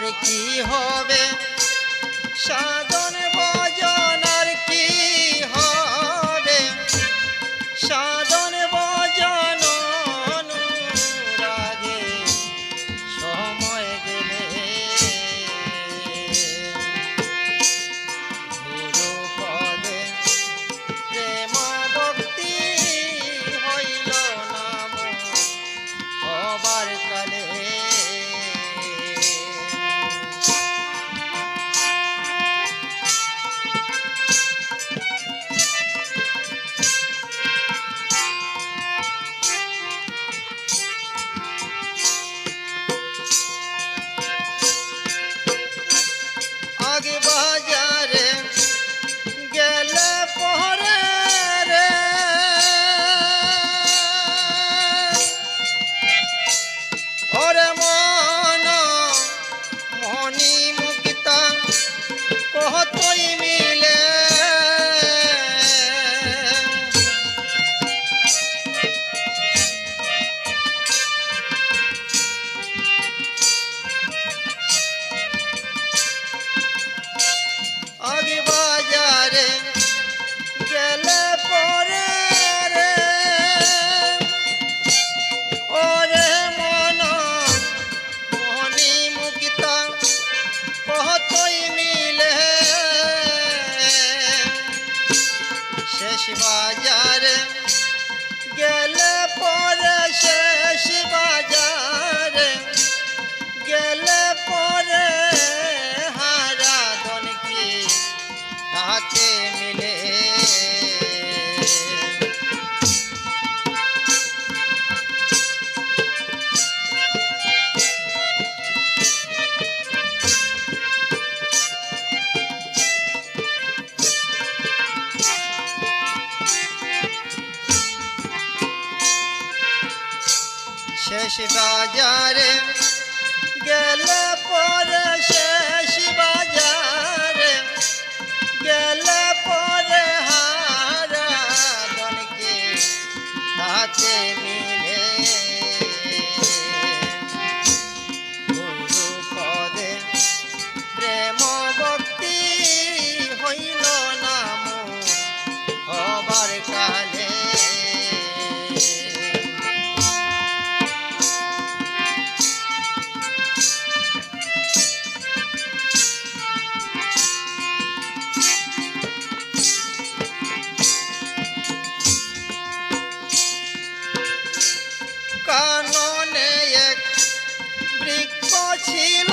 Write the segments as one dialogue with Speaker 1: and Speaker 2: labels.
Speaker 1: আর কি হবে? সাধন শেষ বাজারে গেলে পরে জননে এক বৃক্ষ ছিল।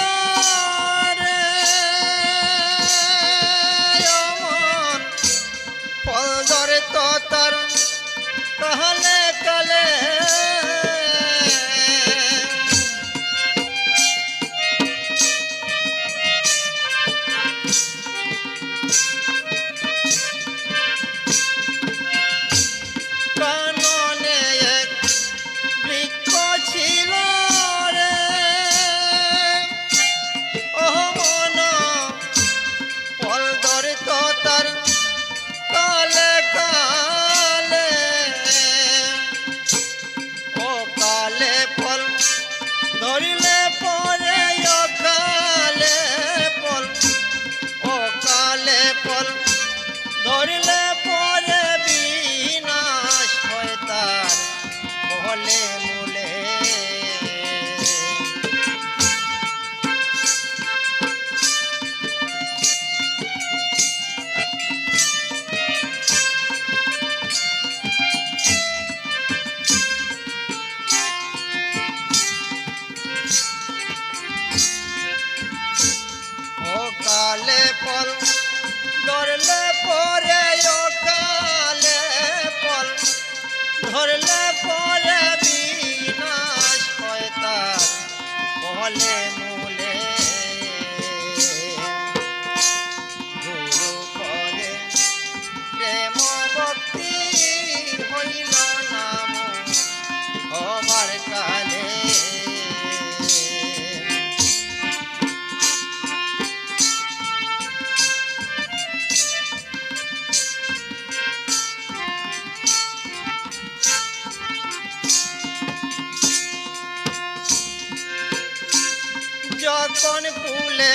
Speaker 1: ফুলে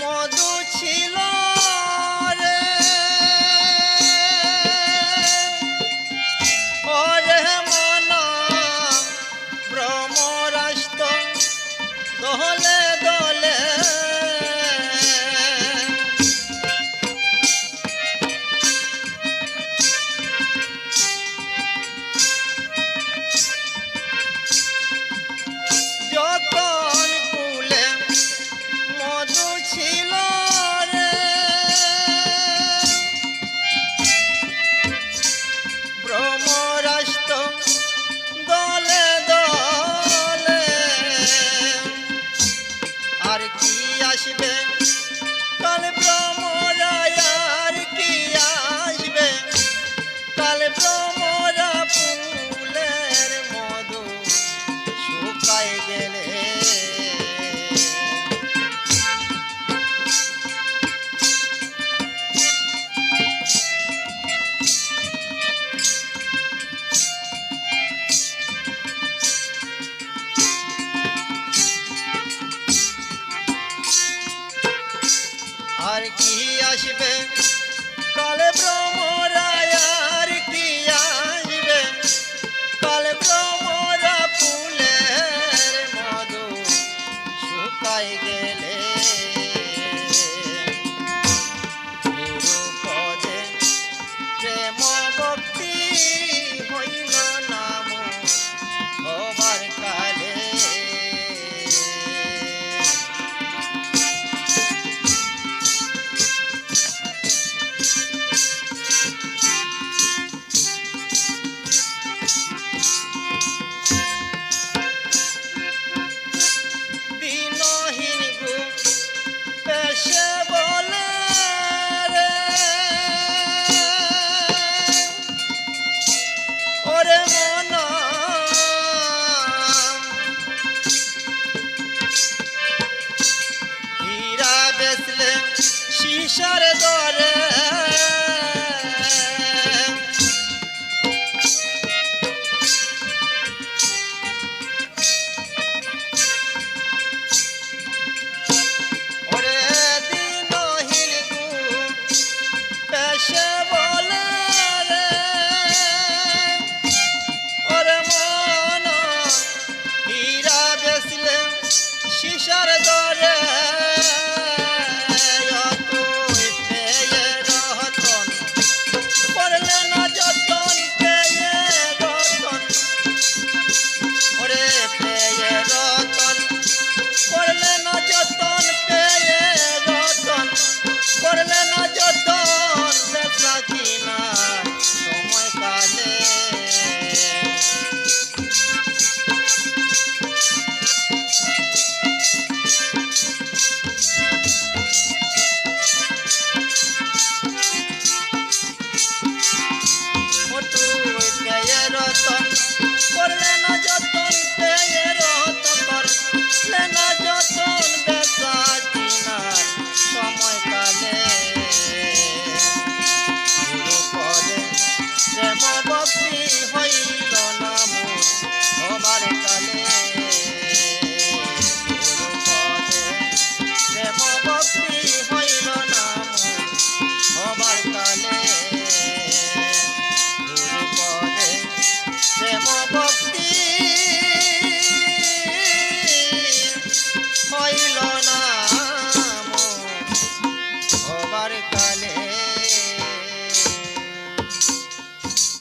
Speaker 1: মধু ছিল। কি আসবে? কালে ভ্রমরা কি আসবে? কালে ভ্রমরা ফুলের মধু শুকাই গেলে Deus.